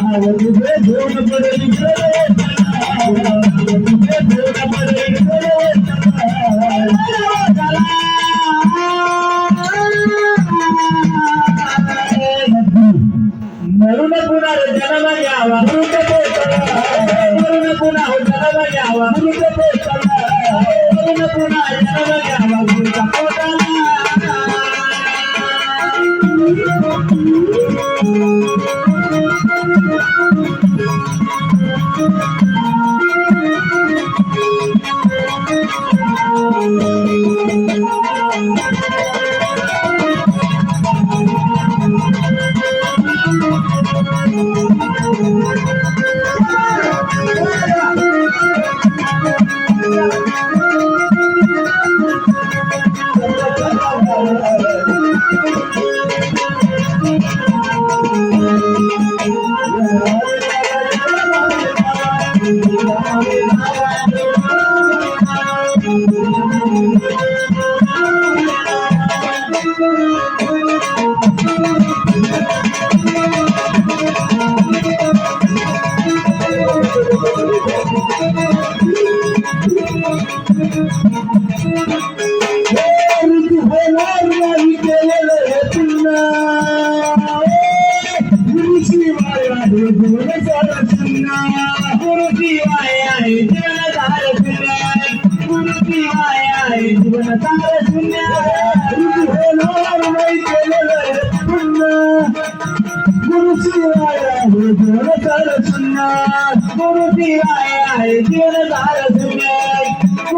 Thank you. गुरु जी आया है जीवन धार सुना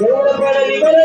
దేవుడు